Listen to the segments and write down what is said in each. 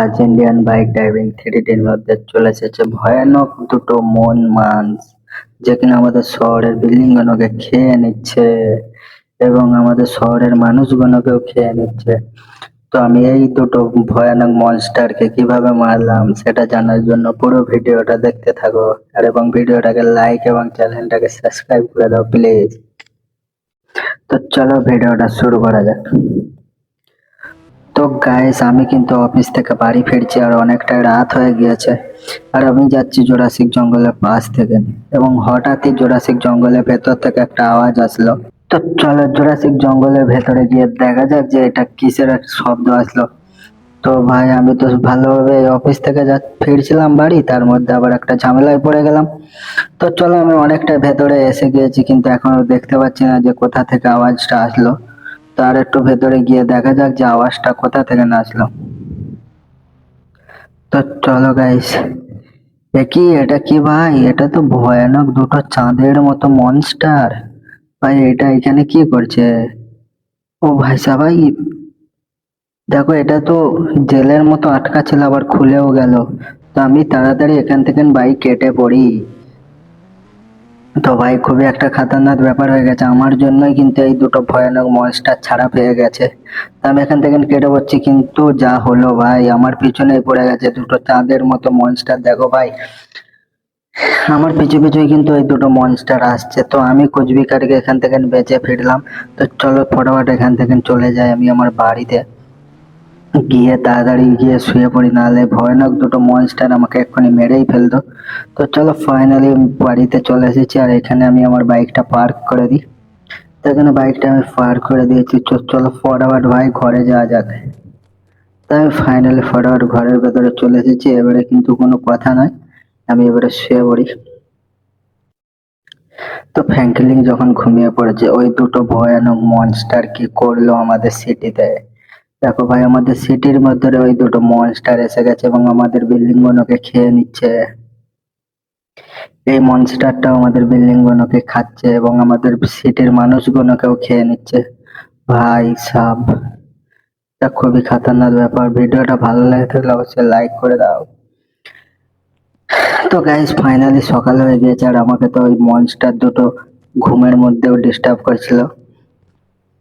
আজ Indian bike driving থ্রিডির মধ্যে চলে এসেছে ভয়ানক দুটো মন মানস, যে কিনা আমাদের শহরের বিল্ডিং গুলোকে খেয়ে নিচ্ছে এবং আমাদের শহরের মানুষগুলোকেও খেয়ে নিচ্ছে। তো আমি এই দুটো ভয়ানক মনস্টারকে কীভাবে মারলাম সেটা জানার জন্য পুরো ভিডিওটা দেখতে থাকো। আর এবং ভিডিওটাকে লাইক এবং চ্যানেলটাকে সাবস্ক্রাইব করে দাও প্লিজ তো চলো ভিডিওটা শুরু করা যাক। তো গাইস আমি কিন্তু অফিস থেকে বাড়ি ফিরছি আর অনেকটা রাত হয়ে গিয়েছে। আর আমি যাচ্ছি জোরাসিক জঙ্গলের পাশ থেকে এবং হঠাৎই জোরাসিক জঙ্গলের ভেতর থেকে একটা আওয়াজ আসলো। তো চলো জোরাসিক জঙ্গলের ভেতরে গিয়ে দেখা যাক যে এটা কিসের একটা শব্দ আসলো। তো ভাই, আমি তো ভালোভাবে অফিস থেকে যা ফিরছিলাম বাড়ি, তার মধ্যে আবার একটা ঝামেলায় পড়ে গেলাম। তো চলো আমি অনেকটা ভেতরে এসে গিয়েছি, কিন্তু এখনও দেখতে পাচ্ছি না যে কোথা থেকে আওয়াজটা আসলো। তার একটু ভেতরে গিয়ে দেখা যাক যে আওয়াজটা কোথা থেকে আসলো তো চলো গাইস এ কি এটা কি ভাই? এটা তো ভয়ানক দুটো চাঁদের মতো মনস্টার ভাই, এটা এখানে কি করছে? ও ভাই সাবাই, দেখো, এটা তো জেলের মতো আটকা ছিল আবার খুলেও গেল। তো আমি তাড়াতাড়ি এখান থেকে বাইক কেটে পড়ি। তো ভাই, খুবই একটা খাতারনাক ব্যাপার হয়ে গেছে। আমার জন্যই কিন্তু এই দুটো ভয়ানক মনস্টার ছাড়া পেয়ে গেছে। আমি এখান থেকে কেটে পড়ছি, কিন্তু যা হলো ভাই, আমার পিছনেই পড়ে গেছে দুটো চাঁদের মতো মনস্টার দেখো ভাই, আমার পিছু পিছুই কিন্তু এই দুটো মনস্টার আসছে। তো আমি কোচবিহারকে এখান থেকে বেঁচে ফিরলাম। তো চলো, ফটাফট এখান থেকে চলে যাই আমি আমার বাড়িতে। গিয়ে তাড়াতাড়ি গিয়ে শুয়ে পড়ি, নাহলে ভয়ানক দুটো মনস্টার আমাকে এক্ষুনি মেরেই ফেলতো। তো চলো ফাইনালি বাড়িতে চলে এসেছি, আর এখানে আমি আমার বাইকটা পার্ক করে দিই। তো এখানে বাইকটা আমি পার্ক করে দিয়েছি চলো ফটাফট ভাই, ঘরে যাওয়া যাক। তাই আমি ফাইনালি ফটাফট ঘরের ভেতরে চলে এসেছি, এবারে কিন্তু কোনো কথা নয়, আমি এবারে শুয়ে পড়ি। তো ফ্র্যাঙ্কলিন যখন ঘুমিয়ে পড়েছে, ওই দুটো ভয়ানক মনস্টার কি করল আমাদের সিটিতে দেখো ভাই, আমাদের সিটির মধ্যে ওই দুটো মনস্টার এসে গেছে এবং আমাদের বিল্ডিং গুলোকে খেয়ে নিচ্ছে। এই মনস্টারটা আমাদের বিল্ডিং গুলোকে খাচ্ছে এবং আমাদের সিটির মানুষগুলোকেও খেয়ে নিচ্ছে। ভাই, সাব, এটা খুবই খাতারনাক ব্যাপার। ভিডিওটা ভালো লাগে থাকলে অবশ্যই লাইক করে দাও। তো গাইস ফাইনালি সকাল হয়ে গিয়েছে আর আমাকে তো ওই মনস্টার দুটো ঘুমের মধ্যেও ডিস্টার্ব করছিল।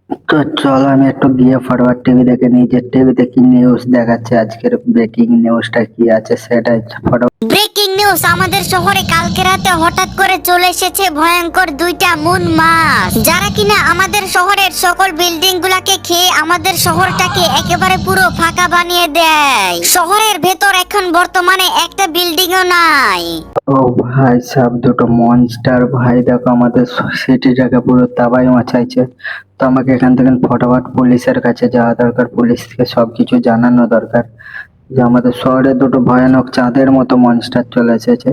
তো চলো আমি একটু গিয়ে ফরওয়ার্ড টিভি দেখে নিই যে টিভিতে কি নিউজ দেখাচ্ছে আজকের ব্রেকিং নিউজটা কি আছে সেটাই ফটো ব্রেকিং নিউজ আমাদের শহরে কালকে রাতে হঠাৎ করে চলে এসেছে ভয়ঙ্কর দুইটা মুন মাছ যারা কিনা আমাদের শহরের সকল বিল্ডিং গুলাকে খেয়ে আমাদের শহরটাকে একেবারে পুরো ফাঁকা বানিয়ে দেয়। শহরের ভেতর এখন বর্তমানে একটা বিল্ডিংও নাই। ও ভাই সব দুটো মনস্টার ভাই দেখো আমাদের সিটিটাকে পুরো তাবাই মাছাইছে তো আমাকে এখান থেকে ফটাফট পুলিশের কাছে যাওয়া দরকার, পুলিশকে সবকিছু জানানো দরকার। যে আমাদের শহরে দুটো ভয়ানক চাঁদের মতো মনস্টার চলে এসেছে।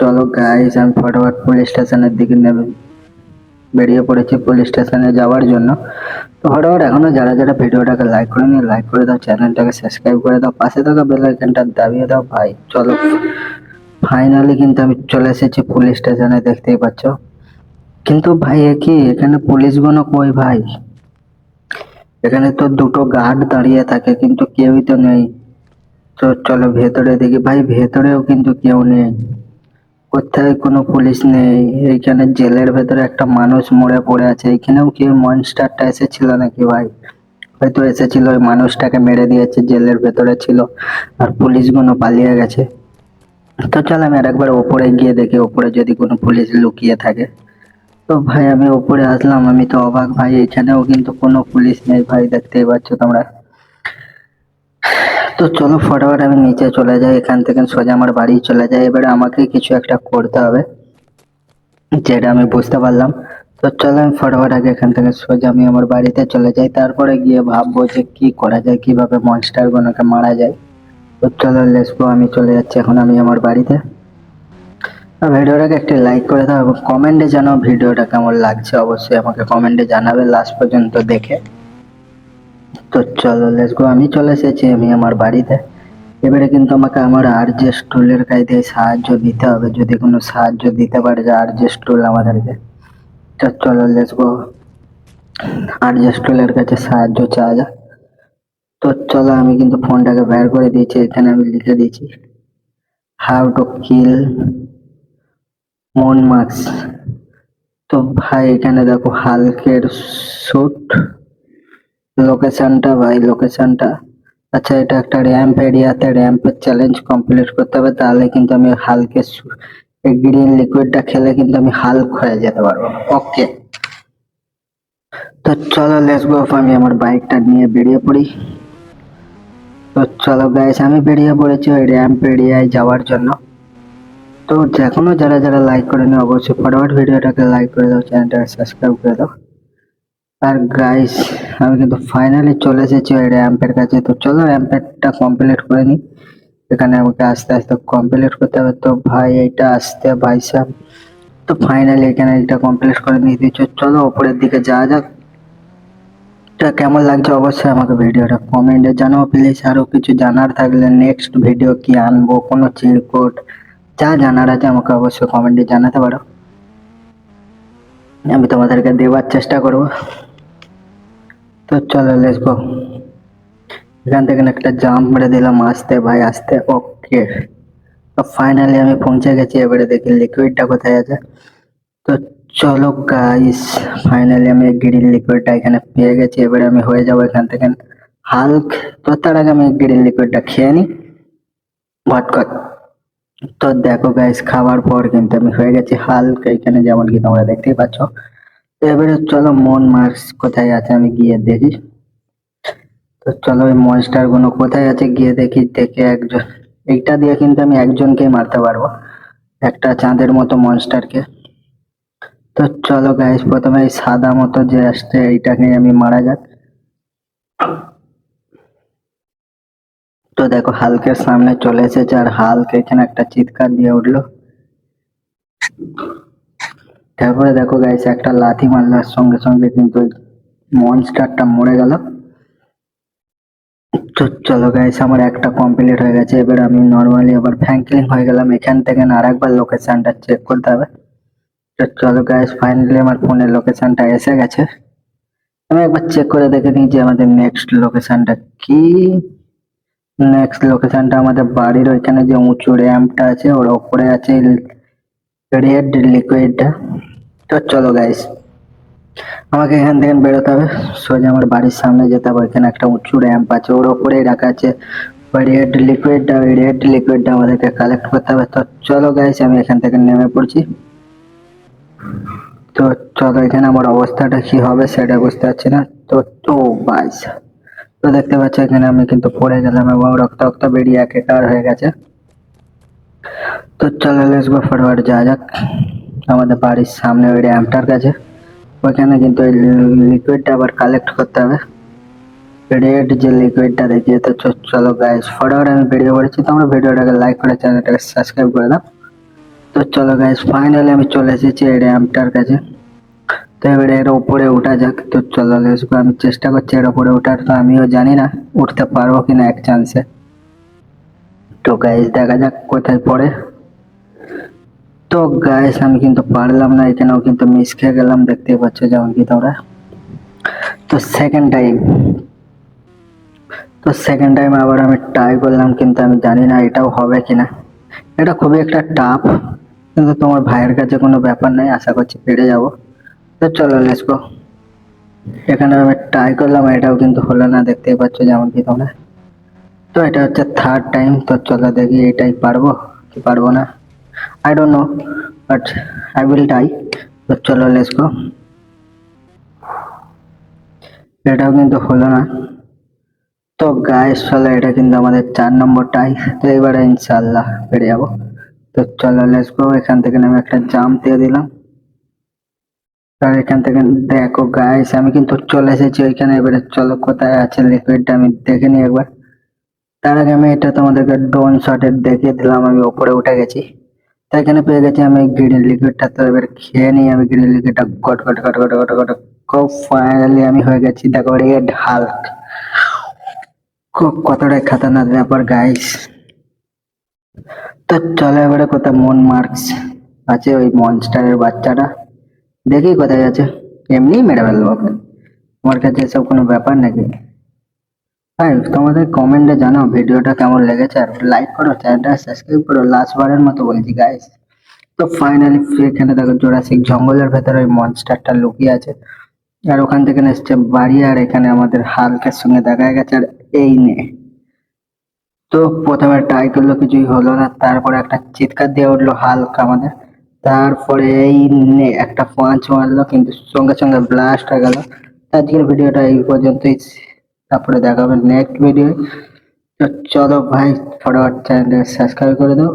চলো গাইস আমি ফটাফট পুলিশ স্টেশনের দিকে নেবে বেরিয়ে পড়েছি পুলিশ স্টেশনে যাওয়ার জন্য। তো ফটাফট এখনও যারা যারা ভিডিওটাকে লাইক করে নিয়ে লাইক করে দাও চ্যানেলটাকে সাবস্ক্রাইব করে দাও, পাশে থাকা বেল আইকনটা দাবিয়ে দাও। ভাই, চলো। ফাইনালি কিন্তু আমি চলে এসেছি পুলিশ স্টেশনে, দেখতেই পাচ্ছ। কিন্তু ভাই এ কি, এখানে পুলিশগুলো কই ভাই? এখানে তো দুটো গার্ড দাঁড়িয়ে থাকে, কিন্তু কেউই তো নেই। তো চলো ভেতরে দেখি। ভাই, ভেতরেও কিন্তু কেউ নেই। কোথায় কোনো পুলিশ নেই? এইখানে জেলের ভেতরে একটা মানুষ মরে পড়ে আছে। এখানেও কি মনস্টারটা এসেছিল নাকি ভাই? হয়তো এসেছিল, ওই মানুষটাকে মেরে দিয়েছে, জেলের ভেতরে ছিল, আর পুলিশগুলো পালিয়ে গেছে। তো চল আমি আরেকবার ওপরে গিয়ে দেখি, ওপরে যদি কোনো পুলিশ লুকিয়ে থাকে। তো ভাই, আমি উপরে আসলাম। আমি তো অবাক ভাই, এখানেও কিন্তু কোনো পুলিশ নেই ভাই, দেখতেই পাচ্ছ তোমরা। তো চলো ফটাফট আমি নিচে চলে যাই, এখান থেকে সোজা আমার বাড়ি চলে যাই। এবারে আমাকে কিছু একটা করতে হবে, যেটা আমি বুঝতে পারলাম। তো চলো আমি ফটাফট আগে এখান থেকে সোজা আমি আমার বাড়িতে চলে যাই। তারপরে গিয়ে ভাববো যে কি করা যায়, কীভাবে মনস্টার গুলোকে মারা যায়। তো চলো লেসবো আমি চলে যাচ্ছি। এখন আমি আমার বাড়িতে। ভিডিওটাকে একটি লাইক করে দাও এবং কমেন্টে জানাও ভিডিওটা কেমন লাগছে। অবশ্যই আমাকে কমেন্টে জানাবে লাস্ট পর্যন্ত দেখে। তো চলো লেটস গো আমি চলে এসেছি, আমি আমার বাড়িতে। এবারে কিন্তু আমাকে আমার আর যে স্টুলের কায়দায় সাহায্য দিতে হবে। যদি কোনো সাহায্য দিতে পারে যে আর যে স্টুল আমাদেরকে। তো চলো লেটস গো আর যে স্টুলের কাছে সাহায্য চাওয়া যাক। তো চলো, আমি কিন্তু ফোনটাকে বের করে দিয়েছি। এখানে আমি লিখে দিয়েছি। হাউ টু কিল মন মার্কস তো ভাই, এখানে দেখো হালকের শুট লোকেশনটা ভাই লোকেশনটা আচ্ছা এটা একটা র্যাম্প এরিয়াতে র্যাম্পের চ্যালেঞ্জ কমপ্লিট করতে হবে, তাহলে কিন্তু আমি হালকে এই গ্রিন লিকুইডটা খেলে কিন্তু আমি হালক হয়ে যেতে পারব। ওকে তো চলো লেটস গো আমি আমার বাইকটা নিয়ে বেরিয়ে পড়ি। তো চলো গাইস আমি বেরিয়ে পড়েছি ওই র্যাম্প এরিয়ায় যাওয়ার জন্য। তো এখনও যারা যারা লাইক করেনি, অবশ্যই ফরওয়ার্ড ভিডিওটাকে লাইক করে দাও চ্যানেলটাকে সাবস্ক্রাইব করে দাও। আর গাইস আমি কিন্তু ফাইনালি চলে এসেছি ওই র্যাম্পের কাছে। তো চলো র্যাম্পেরটা কমপ্লিট করে নিই। এখানে আমাকে আস্তে আস্তে কমপ্লিট করতে হবে। তো ভাই, এইটা আসতে, ভাই সাহেব। তো ফাইনালি এখানে এটা কমপ্লিট করে নিয়ে দিচ্ছ চলো ওপরের দিকে যাওয়া যাক। এটা কেমন লাগছে অবশ্যই আমাকে ভিডিওটা কমেন্টে জানাও প্লিজ আরও কিছু জানার থাকলে নেক্সট ভিডিও কি আনব? কোনো চিরকোট যা জানার আছে আমাকে অবশ্যই কমেন্টে জানাতে পারো। আমি তোমাদেরকে দেওয়ার চেষ্টা করব। তো চলো লেটস গো এখান থেকে একটা জাম্প মেরে দিলাম, আসতে ভাই, আসতে ওকে তো ফাইনালি আমি পৌঁছে গেছি, এবারে দেখি লিকুইডটা কোথায় আছে। তো চলো গাইস ফাইনালি আমি গ্রিন লিকুইডটা এখানে পেয়ে গেছি, এবারে আমি হয়ে যাব এখান থেকে হাল্ক তো তার আগে আমি গ্রিন লিকুইডটা খেয়ে নিই ভটকট তো দেখো গাইস খাওয়ার পর কিন্তু আমি হয়ে গেছি হাল্ক এখানে যেমন কি তোমরা দেখতেই পাচ্ছ। এবারে চলো মন মার্কস কোথায় আছে আমি গিয়ে দেখি। তো চলো ওই মনস্টারগুলো কোথায় আছে গিয়ে দেখি, দেখে একজন, এইটা দিয়ে কিন্তু আমি একজনকেই মারতে পারব। একটা চাঁদের মতো মনস্টারকে তো চলো গাইস প্রথমে সাদা মতো যে আসছে, এইটাকে আমি মারা যাক। তো দেখো হালকের সামনে চলে এসেছে আর হালক এখানে একটা চিৎকার দিয়ে উঠল। তারপরে দেখো গাইস একটা লাথি মারলার সঙ্গে সঙ্গে কিন্তু মনস্টারটা মরে গেল। তো চলো গাইস আমার একটা কমপ্লিট হয়ে গেছে। এবার আমি নর্মালি আবার ফ্যাঙ্কলিং হয়ে গেলাম। এখান থেকে না আরেকবার লোকেশনটা চেক করতে হবে। তো চলো গাইস ফাইনালি আমার ফোনের লোকেশনটা এসে গেছে। আমি একবার চেক করে দেখে নিই যে আমাদের নেক্সট লোকেশনটা কি। নেক্সট লোকেশনটা আমাদের বাড়ির ওইখানে যে উঁচু র্যাম্পটা আছে, ওর ওপরে আছে রেড লিকুইডটা তো চলো গাইস আমাকে এখান থেকে বেরোতে হবে। সোজা আমার বাড়ির সামনে যেতে হবে, ওইখানে একটা উঁচু র্যাম্প আছে, ওর ওপরেই রাখা আছে ওই রেড লিকুইডটা ওই রেড লিকুইডটা আমাদেরকে কালেক্ট করতে হবে। তো চলো গাইস আমি এখান থেকে নেমে পড়ছি। তো চলো এখানে আমার অবস্থাটা কি হবে সেটা বুঝতে পারছি না। তো তো বাইস তো দেখতে পাচ্ছ, এখানে আমি কিন্তু পড়ে গেলাম এবং রক্ত রক্ত বেরিয়ে একাকার হয়ে গেছে। তো চলো লেটস ফরওয়ার্ড যাওয়া যাক। আমাদের বাড়ির সামনে ওই র্যাম্পটার কাছে। ওইখানে কিন্তু ওই লিকুইডটা আবার কালেক্ট করতে হবে। রেড যে লিকুইডটা দেখিয়ে তো চলো গাইস ফরওয়ার্ড আমি বেরিয়ে পড়েছি। তোমরা ভিডিওটাকে লাইক করে চ্যানেলটাকে সাবস্ক্রাইব করে দাও। তো চলো গাইস ফাইনালি আমি চলে এসেছি এই র্যাম্পটার কাছে। তো এবারে এর উপরে উঠা যাক, তো চলো আমি চেষ্টা করছি এর উপরে ওঠার, তো আমিও জানি না উঠতে পারব কিনা এক চান্সে তো গাইস দেখা যাক কোথায় পড়ে। তো গাইস আমি কিন্তু পারলাম না, এখানেও কিন্তু মিস খেয়ে গেলাম, দেখতেই পাচ্ছ যেমন কি তোমরা। তো সেকেন্ড টাইম তো সেকেন্ড টাইম আবার আমি ট্রাই করলাম, কিন্তু আমি জানি না এটাও হবে কিনা। এটা খুবই একটা টাফ কিন্তু তোমার ভাইয়ের কাছে কোনো ব্যাপার নেই, আশা করছি পেরে যাব। তো চলো লেটস গো এখানে আমি ট্রাই করলাম এটাও কিন্তু হলো না, দেখতেই পাচ্ছ যেমন কি তোমরা। তো এটা হচ্ছে থার্ড টাইম তো চলো দেখি এটাই পারব কি পারব না। I don't know but I will try তো চলো লেটস গো এটাও কিন্তু হলো না। তো গাইস চলো, এটা কিন্তু আমাদের চার নম্বর টাই তো এবারে ইনশাল্লাহ পেরে যাব। তো চলো লেটস গো এখান থেকে আমি একটা জাম্প দিয়ে দিলাম। আর এখান থেকে দেখো গাইস আমি কিন্তু চলে এসেছি ওইখানে। এবারে চলো, কোথায় আছে লিকুইডটা আমি দেখে নিই একবার। তার আগে আমি এটা তোমাদেরকে ডোন শটের দেখিয়ে দিলাম, আমি ওপরে উঠে গেছি। তো এখানে পেয়ে গেছি আমি গ্রিন লিকুইডটা তো এবার খেয়ে নিই আমি গ্রিন লিকুইডটা কট কট কট কট কট কট খুব ফাইনালি আমি হয়ে গেছি। দেখো রেড হাল্ক খুব কতটাই খাতারনাক ব্যাপার গাইস তো চলো এবারে কোথায় মন মার্কস আছে, ওই মনস্টারের বাচ্চাটা। দেখি কোথায় আছে। এমনি মেরে ফেলব ওকে। আমার কাছে এসব কোনো ব্যাপার নাকি? হ্যাঁ তোমাদের কমেন্টে জানাও ভিডিওটা কেমন লেগেছে আর লাইক করো চ্যানেলটা সাবস্ক্রাইব করো লাস্ট বারের মতো বলছি গাইস তো ফাইনালি এখানে দেখো জোড়াসিক জঙ্গলের ভেতরে ওই মনস্টারটা লুকিয়ে আছে। আর ওখান থেকে এসছে বাড়ি আর এখানে আমাদের হালকের সঙ্গে দেখা গেছে আর এই নে। তো প্রথমে ট্রাই করল, কিছুই হলো না। তারপরে একটা চিৎকার দিয়ে উঠল হালকা আমাদের। তারপরে এই একটা পাঁচ মারলো, কিন্তু সঙ্গে সঙ্গে ব্লাস্ট হয়ে গেল। আজকের ভিডিওটা এই পর্যন্তই। তারপরে দেখা হবে নেক্সট ভিডিও চলো ভাই ফটোয়ার চ্যানেলটা সাবস্ক্রাইব করে দাও।